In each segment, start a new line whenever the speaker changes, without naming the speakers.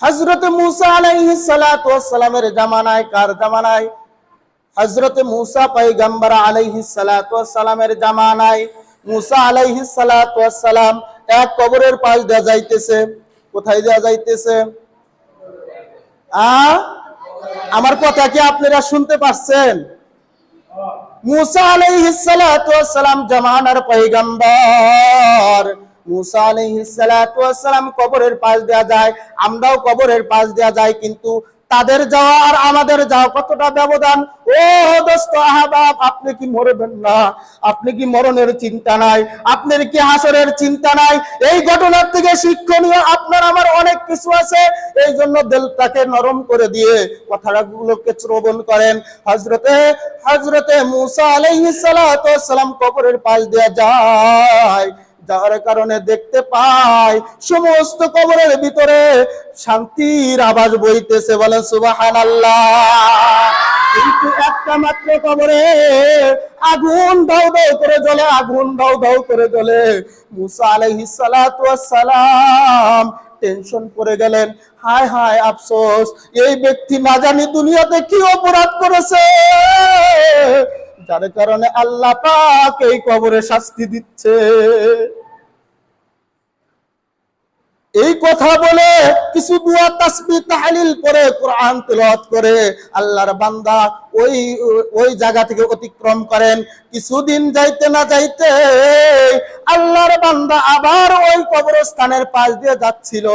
হজরত মুসা আলাইহিস সালাতু ওয়াস সালামের জামানায় কার জামানায়? হজরত মুসা পয়গম্বর আলাইহিস সালাতু ওয়াস সালামের জামানায় মুসা আলাইহিস সালাতু ওয়াস এক কবরের পাশ দেয়া যাইতেছে। কোথায় দেয়া যাইতেছে? আ? আমার কথা কি আপনারা শুনতে পাচ্ছেন মুসা আলাইহিস সালাতু ওয়াস সালাম জামানার পয়গম্বর। মুসা আলাইহিস সালাতু ওয়াস সালাম কবরের পাশ দেয়া যায়, আমরাও কবরের পাশ দেয়া যায়, কিন্তু তাদের যাওয়া আর আমাদের যাওয়া কতটা ব্যবধান? ও দোস্ত আহবাব, আপনি কি মরবেন না? আপনি কি মরণের চিন্তা নাই? আপনার কি হাসরের চিন্তা নাই? এই ঘটনার থেকে শিক্ষণীয় আপনার আমার অনেক কিছু আছে। এই জন্য দিলটাকে নরম করে দিয়ে কথাগুলোকে শ্রবণ করেন। হজরতে হজরতে মুসা আলাইহিস সালাম কবরের পাশ দেয়া যায়। যার কারণে দেখতে পাই সমস্ত কবরের ভিতরে শান্তির আওয়াজ বইতেছে, বলেন সুবাহান কিন্তু একটা মাত্র কবরে আগুন দাও দাও করে জ্বলে, আগুন দাও দাও করে জ্বলে। মুসা আলাইহিস সালাম টেনশন করে গেলেন, হায় হায় আফসোস, এই ব্যক্তি না জানি দুনিয়াতে কি অপরাধ করেছে? যার কারণে আল্লাহ পাক এই কবরে শাস্তি দিচ্ছে। এই কথা বলে কিছু দুয়া তাসবিহ তাহলিল করে কোরআন তেলাওয়াত করে আল্লাহর বান্দা ওই ওই জায়গা থেকে অতিক্রম করেন। কিছুদিন যাইতে না যাইতে আল্লাহর বান্দা আবার ওই কবরস্থানের পাশ দিয়ে যাচ্ছিল।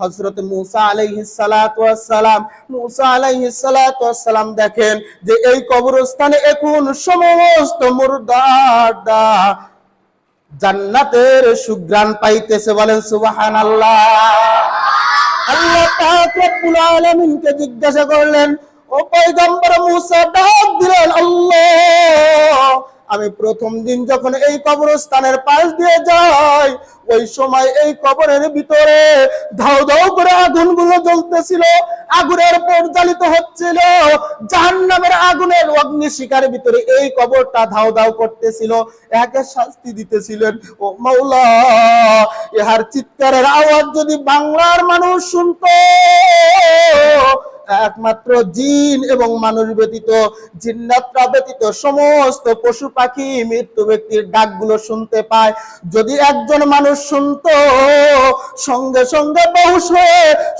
হযরত মুসা আলাইহিস সালাতু ওয়াস সালাম মুসা আলাইহিস সালাতু ওয়াস সালাম দেখেন যে এই কবরস্থানে এখন সমস্ত মুর্দাররা জান্নাতের সুগ্রাণ পাইতেছে বলেন সুবাহান আল্লাহ আল্লাহ রব্বুল আলামিনকে জিজ্ঞাসা করলেন, ও পয়গম্বর মুসা, ডাক দিলেন আল্লাহ। আমি প্রথম দিন যখন এই কবরস্থানের পাশ দিয়ে যাই, ওই সময় এই কবরের ভিতরে ধাও ধাও করে আগুনগুলো জ্বলতেছিল। আগুনের পরিচালিত হচ্ছিল। জাহান্নামের আগুনের অগ্নি শিকারের ভিতরে এই কবরটা ধাও ধাও করতেছিল। একে শাস্তি দিতেছিলেন। ও মৌলা ইহার চিৎকারের আওয়াজ যদি বাংলার মানুষ শুনতো একমাত্র জিন এবং মানুষ ব্যতীত জিন্নাতরা ব্যতীত সমস্ত পশু পাখি, মৃত্যু ব্যক্তির ডাকগুলো শুনতে পায়। যদি একজন মানুষ শুনতো, সঙ্গে সঙ্গে বহুশ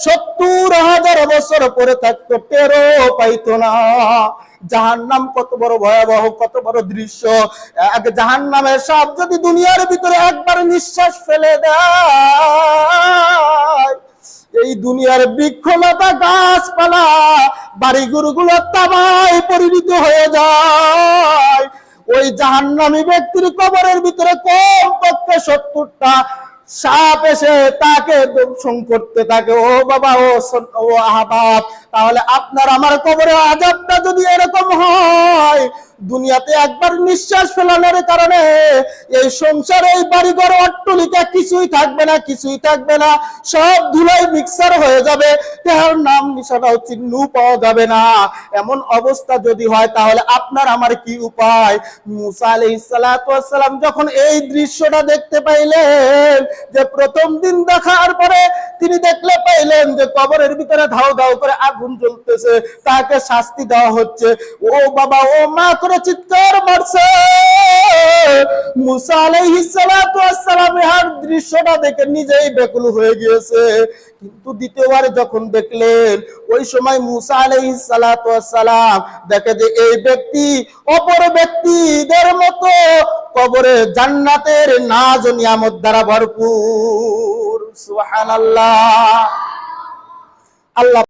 সত্তর হাজার বছর পরে থাকতো টেরো পাইতো না। জাহান্নাম কত বড় ভয়াবহ, কত বড় দৃশ্য। এক জাহান্নামের সাপ যদি দুনিয়ার ভিতরে একবার নিঃশ্বাস ফেলে দেয় এই দুনিয়ার বৃক্ষলতা গাছপালা বাড়িগুলো তামায় পরিণত হয়ে যায়। ওই জাহান্নামী ব্যক্তির কবরের ভিতরে কম পক্ষে সত্তরটা সাপ এসে তাকে দংশন করতে থাকে। ও বাবা, ও ও আহবাব তাহলে আপনার আমার কবরে আজাবটা যদি এরকম হয় দুনিয়াতে একবার নিঃশ্বাস ফেলানোর কারণে এই সংসারে এই বাড়িঘর অট্টলিকা কিছুই থাকবে না, কিছুই থাকবে না। সব ধুলাই মিক্সার হয়ে যাবে তার নাম নিশানাও চিহ্ন পাওয়া যাবে না। এমন অবস্থা যদি হয়, তাহলে আপনার আমার কি উপায়? মুসা আলাইহিস সালাতু ওয়াস সালাম যখন এই দৃশ্যটা দেখতে পাইলেন, যে প্রথম দিন দেখার পরে তিনি দেখলে পাইলেন যে কবরের ভিতরে ধাও ধাও করে আগুন জ্বলতেছে, তাকে শাস্তি দেওয়া হচ্ছে। ও বাবা, ও মা, করে চিৎকার মারছে। মুসা দৃশ্যটা দেখে নিজেই হয়ে গিয়েছে। কিন্তু দ্বিতীয়বার যখন দেখলেন, ওই সময় মুসা দেখে যে এই ব্যক্তি অপর ব্যক্তিদের মতো কবরে জান্নাতের নাজ নিয়ামত দ্বারা ভরপুর। সুবহানাল্লাহ। আল্লাহ